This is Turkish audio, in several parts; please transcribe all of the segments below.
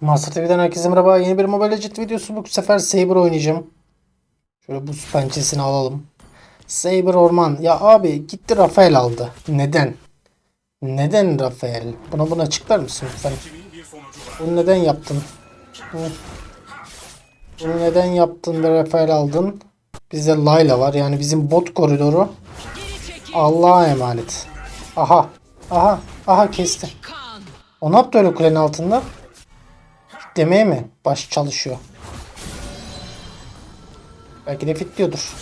Master TV'den herkese merhaba. Yeni bir Mobile Legends videosu. Bu sefer Saber oynayacağım. Şöyle buz pençesini alalım. Saber orman. Ya abi gitti Rafael aldı. Neden? Neden Rafael? Buna bunu açıklar mısın lütfen? Bunu neden yaptın? Bunu neden yaptın ve Rafael aldın? Bizde Layla var. Yani bizim bot koridoru Allah'a emanet. Aha. Aha. Aha kesti. O ne yaptı öyle kulenin altında? Demeye mi? Baş çalışıyor. Belki de fitliyordur.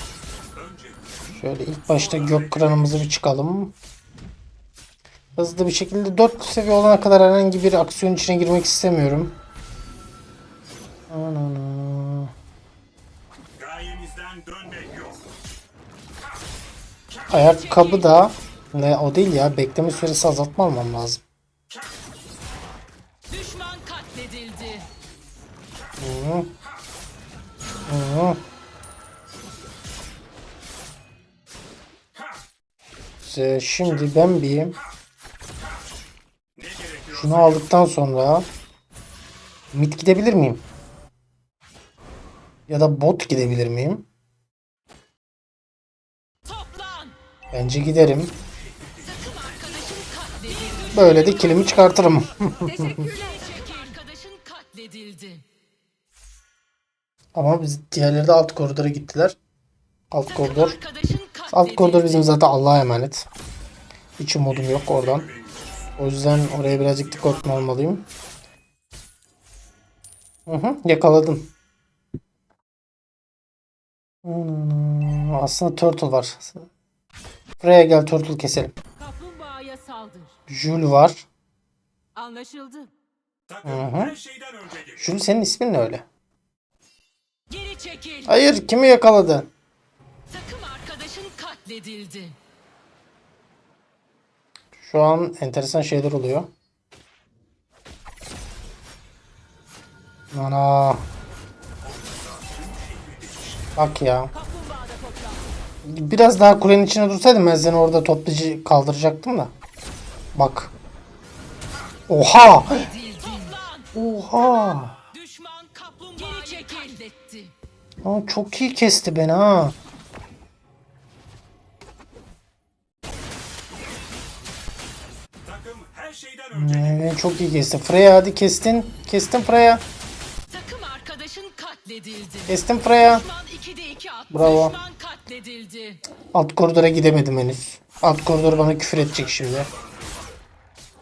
Şöyle ilk başta gök kıranımızı bir çıkalım. Hızlı bir şekilde 4 seviye olana kadar herhangi bir aksiyon içine girmek istemiyorum. Anana. Ayakkabı da ne o değil ya bekleme süresi azaltma almam lazım. Düşman katledildi. Hı. Hı. Ee, Şimdi ben bir şunu aldıktan sonra mid gidebilir miyim? Ya da bot gidebilir miyim? Bence giderim. Böyle de kilimi çıkartırım. Katledildi. Ama biz diğerleri de alt koridora gittiler. Alt koridor. Alt koridor bizim zaten Allah'a emanet. Hiç umudum yok oradan. O yüzden oraya birazcık dikkatli olmalıyım. Hı hı, yakaladım. Hmm, aslında turtle var. Buraya gel turtle keselim. Jul var. Anlaşıldı. Geliyor. Jul senin ismin ne öyle? Geri çekil. Hayır kimi yakaladı? Takım arkadaşın katledildi. Şu an enteresan şeyler oluyor. Ana. Bak ya. Biraz daha kulenin içine dursaydım ben seni orada toplayıcı kaldıracaktım da. Bak. Oha! Oha! Düşman kaplumbağayı katletti. Aa, çok iyi kesti beni ha. Takım her şeyden önce Ee, beni çok iyi kesti. Freya hadi kestin. Kestin Freya. Takım arkadaşın katledildi. Kestin Freya. Düşman 2'de 2 attı. Bravo. Düşman katledildi. Alt koridora gidemedim henüz. Alt koridor bana küfür edecek şimdi.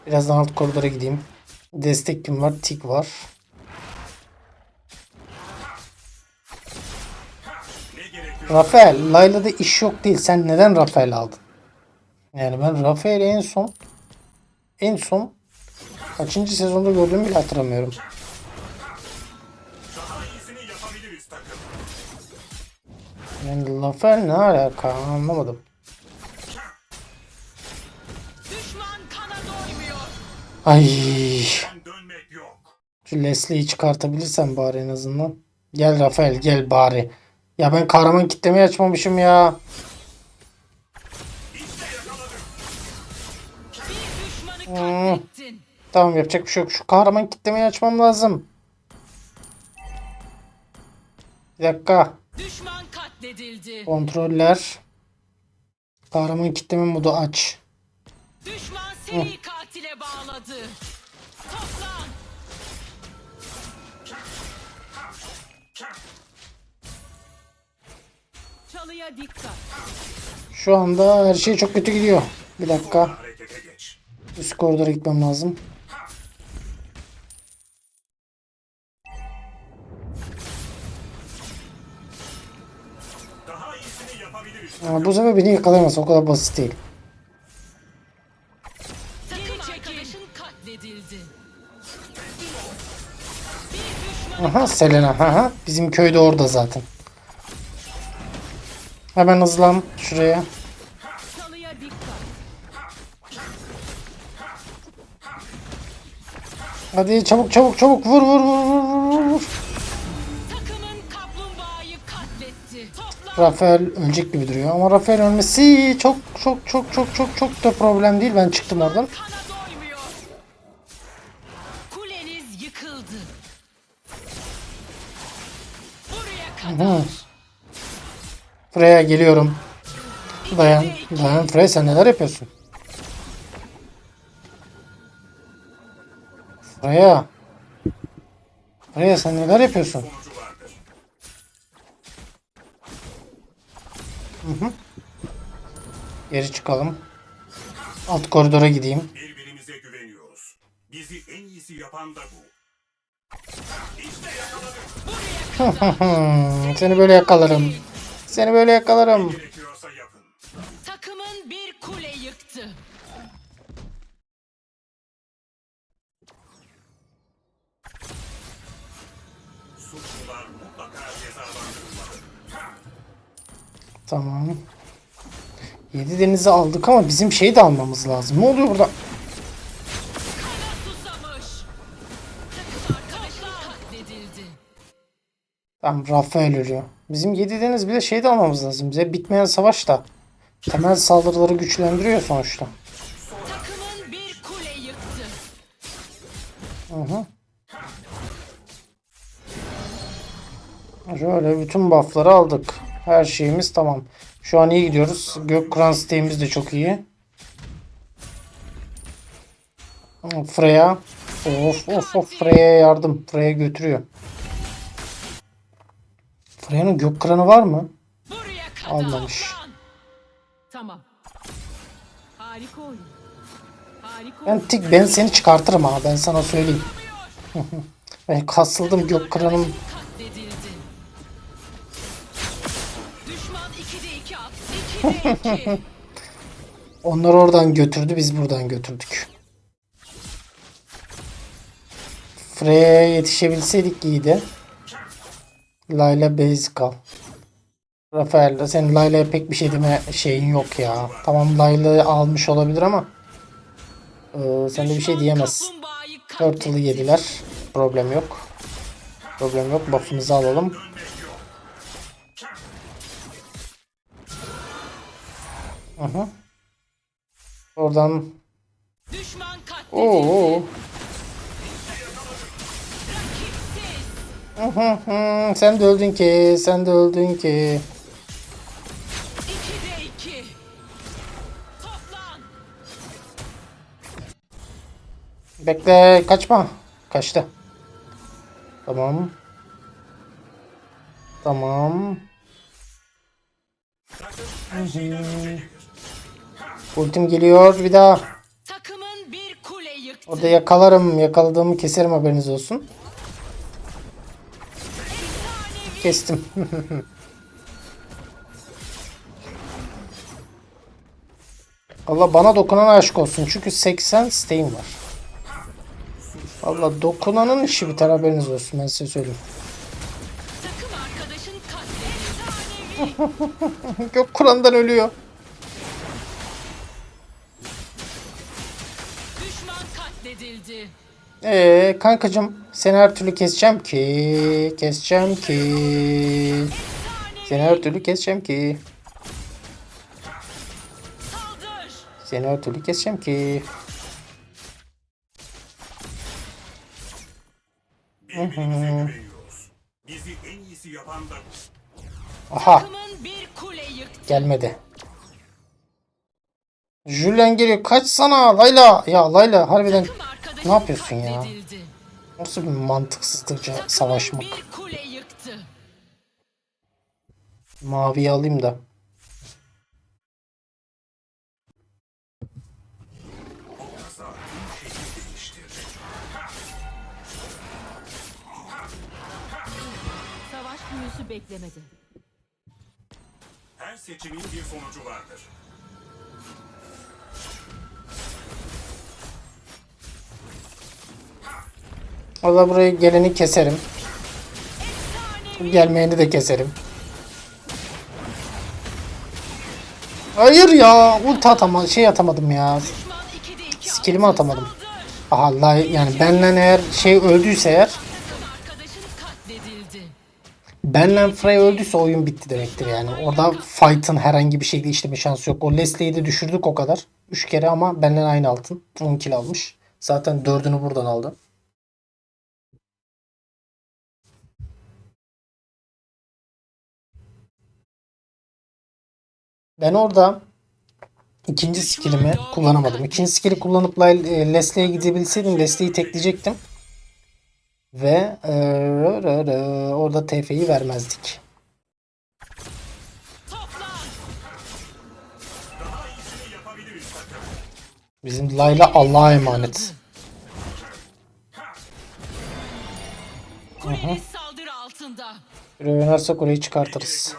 Birazdan alt koridora gideyim. Destek kim var? Tik var. Rafael, Layla'da iş yok değil. Sen neden Rafael aldın? Yani ben Rafael'i en son en son kaçıncı sezonda gördüğümü bile hatırlamıyorum. Yani Rafael ne alaka anlamadım. Ay, Ben dönmek yok. şu Leslie'yi çıkartabilirsem bari en azından. Gel Rafael gel bari. Ya ben kahraman kitlemeyi açmamışım ya. Hmm. Tamam yapacak bir şey yok. Şu kahraman kitlemeyi açmam lazım. Bir dakika. Düşman katledildi. Kontroller. Kahraman kitleme modu aç. Düşman seni katile bağladı. Toplan. Çalıya dikkat. Şu anda her şey çok kötü gidiyor. Bir dakika. Üst koridora gitmem lazım. Daha bu sefer beni yakalayamaz. O kadar basit değil. Aha Selena. Aha. Bizim köyde orada zaten. Hemen hızlan şuraya. Hadi çabuk çabuk çabuk vur vur vur vur vur. Rafael ölecek gibi duruyor ama Rafael ölmesi çok çok çok çok çok çok da problem değil. Ben çıktım oradan. Freya geliyorum. Dayan. Dayan Freya sen neler yapıyorsun? Freya. Freya sen neler yapıyorsun? Sonucu vardır. Geri çıkalım. Alt koridora gideyim. Birbirimize güveniyoruz. Bizi en iyisi yapan da bu. İşte yakaladık. Hmm, seni böyle yakalarım. Seni böyle yakalarım. Takımın bir kule yıktı. Tamam. Yedi denizi aldık ama bizim şeyi de almamız lazım. Ne oluyor burada? Tamam Rafael ölüyor. Bizim yedi deniz bir de şey de almamız lazım. Bize bitmeyen savaş da temel saldırıları güçlendiriyor sonuçta. Takımın bir kule yıktı. Hı hı. Şöyle bütün buffları aldık. Her şeyimiz tamam. Şu an iyi gidiyoruz. Gökkuran siteğimiz de çok iyi. Freya. Of of of Freya'ya yardım. Freya götürüyor. Freya'nın Gökkıran'ı var mı? Almamış. Tamam. Harika oyun. Harika Ben tik ben seni çıkartırım ha ben sana söyleyeyim. ben kasıldım Gökkıran'ım. Katledildi. Düşman 2'de 2 at. 2'de 2. Onlar oradan götürdü biz buradan götürdük. Freya'ya yetişebilseydik iyiydi. Layla basic al. Rafael senin Layla'ya pek bir şey deme şeyin yok ya. Tamam Layla almış olabilir ama e, sen de bir şey diyemezsin. Turtle'ı yediler. Problem yok. Problem yok. Buff'ımızı alalım. Hı. Oradan. Oo. Sen de öldün ki. Sen de öldün ki. 2'de 2. Toplan. Bekle. Kaçma. Kaçtı. Tamam. Tamam. Ultim geliyor bir daha. Orada yakalarım. Yakaladığımı keserim haberiniz olsun. Kestim. Allah bana dokunan aşk olsun. Çünkü 80 steğim var. Allah dokunanın işi biter haberiniz olsun. Ben size söyleyeyim. Gök Kur'an'dan ölüyor. Düşman katledildi. Ee kankacım seni her türlü keseceğim ki. Keseceğim ki. Seni her türlü keseceğim ki. Seni her türlü keseceğim ki. Aha Takımın bir kule yıktı. gelmedi. Julian geliyor. Kaç sana Layla. Ya Layla harbiden Ne yapıyorsun ya? nasıl bir mantıksızlıkça savaşmak. bir kule yıktı. Maviyi alayım da. Savaş büyüsü beklemedi. Her seçimin bir sonucu vardır. Valla buraya geleni keserim. Gelmeyeni de keserim. Hayır ya. Ulti atama şey atamadım ya. Düşman 2'de 2 Skillimi atamadım. Aha lay yani benden eğer şey öldüyse eğer benle Frey öldüyse oyun bitti demektir yani. Orada fight'ın herhangi bir şeyde işleme şansı yok. O Leslie'yi de düşürdük o kadar. 3 kere ama benden aynı altın. 10 kill almış. Zaten 4'ünü buradan aldı. Ben orada ikinci skillimi kullanamadım. İkinci skilli kullanıp e, Leslie'ye gidebilseydim Leslie'yi tekleyecektim. Ve e, rı rı rı, orada TF'yi vermezdik. Bizim Layla Allah'a emanet. Kuleniz saldırı altında. Böyle oynarsak orayı çıkartırız.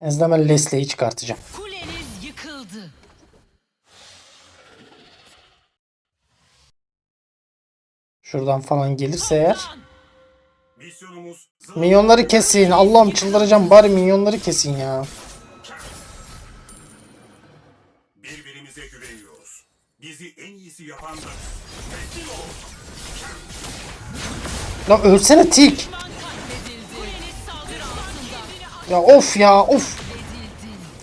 En azından ben Leslie'yi çıkartacağım. Kuleniz yıkıldı. Şuradan falan gelirse eğer. Minyonları kesin. Allah'ım çıldıracağım. Bari minyonları kesin ya. birbirimize güveniyoruz. Bizi en iyisi yapan da. Lan ölsene tik. Ya of ya of.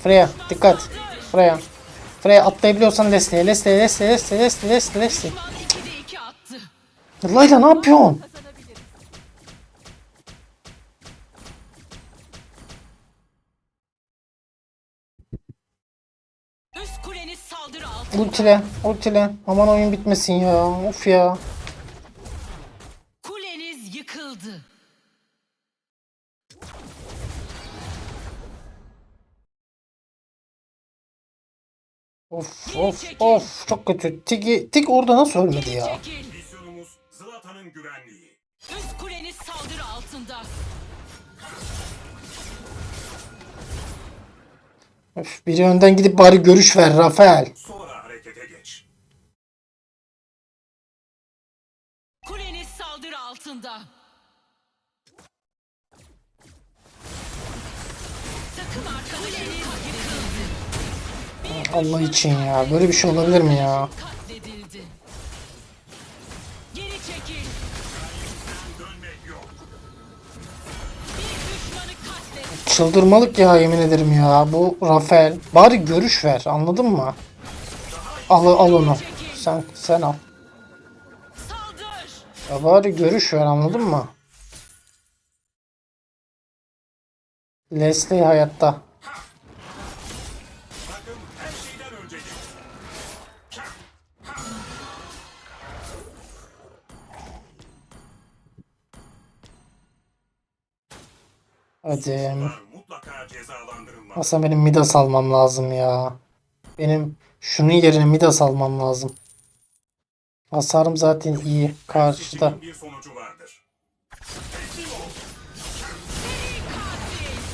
Freya dikkat. Freya. Freya atlayabiliyorsan Leslie'ye. Leslie, Leslie, Leslie, Leslie, Leslie, Leslie. Düşman 2'de 2 attı. Layla ne yapıyorsun? Ultile, ultile. Aman oyun bitmesin ya. Of ya. Of of of çok kötü. Tik, tik orada nasıl ölmedi ya? Misyonumuz Zlatan'ın güvenliği. Üst kuleniz saldırı altında. Öf, biri önden gidip bari görüş ver Rafael. Sonra harekete geç. Kuleniz saldırı altında. Allah için ya. Böyle bir şey olabilir mi ya? Çıldırmalık ya yemin ederim ya. Bu Rafael. Bari görüş ver. Anladın mı? Al al onu. Sen sen al. Ya bari görüş ver anladın mı? Leslie hayatta. Her şeyden. Hadi. Bunlar mutlaka cezalandırılmalı. Aslında benim Midas almam lazım ya. Benim şunun yerine Midas almam lazım. Hasarım zaten iyi. Karşıda.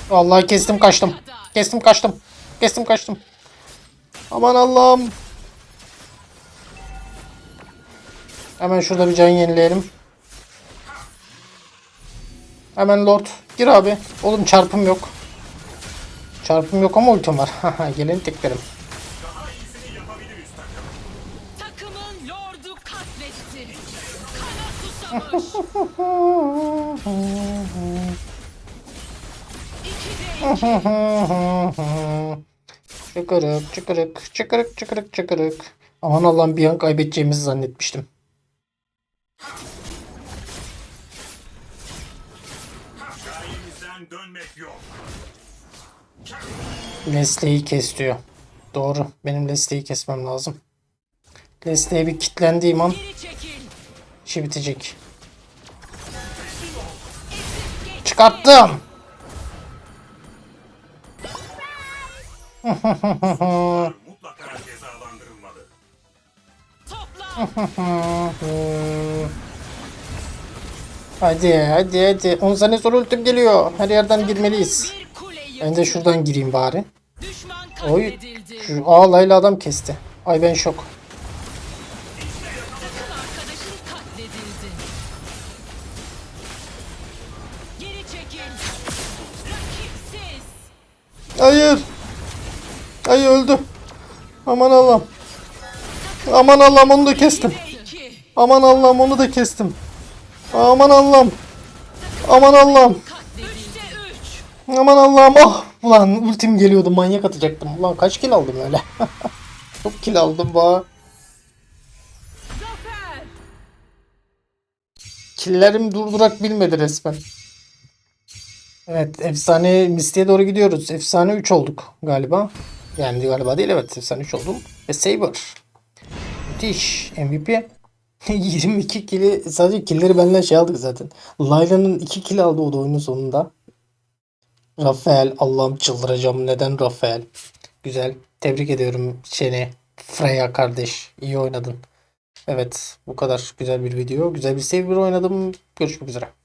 Vallahi kestim kaçtım. Kestim kaçtım. Kestim kaçtım. Aman Allah'ım. Hemen şurada bir can yenileyelim. Hemen Lord. Gir abi. Oğlum çarpım yok. Çarpım yok ama ultim var. Gelin teklerim. çıkırık çıkırık çıkırık çıkırık çıkırık. Aman Allah'ım bir an kaybedeceğimizi zannetmiştim. Leslie'yi kes diyor. Doğru. Benim Leslie'yi kesmem lazım. Leslie'ye bir kitlendiğim an işi bitecek. Çıkarttım. Bunlar mutlaka cezalandırılmalı. Hadi hadi hadi. 10 saniye sonra ultim geliyor. Her yerden girmeliyiz. Ben de şuradan gireyim bari. Oy. Şu ağlayla adam kesti. Ay ben şok. Hayır. Ay öldü. Aman Allah'ım. Aman Allah'ım onu da kestim. Aman Allah'ım onu da kestim. Aman Allah'ım. Aman Allah'ım. Aman Allah'ım. Ah. Ulan ultim geliyordu manyak atacaktım. Ulan kaç kill aldım öyle. Çok kill aldım ba. Killerim durdurak bilmedi resmen. Evet efsane Misty'ye doğru gidiyoruz. Efsane 3 olduk galiba. Yani galiba değil evet 83 oldum. Ve Saber. Müthiş. MVP. 22 kili sadece killeri benden şey aldık zaten. Layla'nın 2 kill aldı o da oyunun sonunda. Rafael Allah'ım çıldıracağım. Neden Rafael? Güzel. Tebrik ediyorum seni. Freya kardeş. İyi oynadın. Evet bu kadar güzel bir video. Güzel bir Saber oynadım. Görüşmek üzere.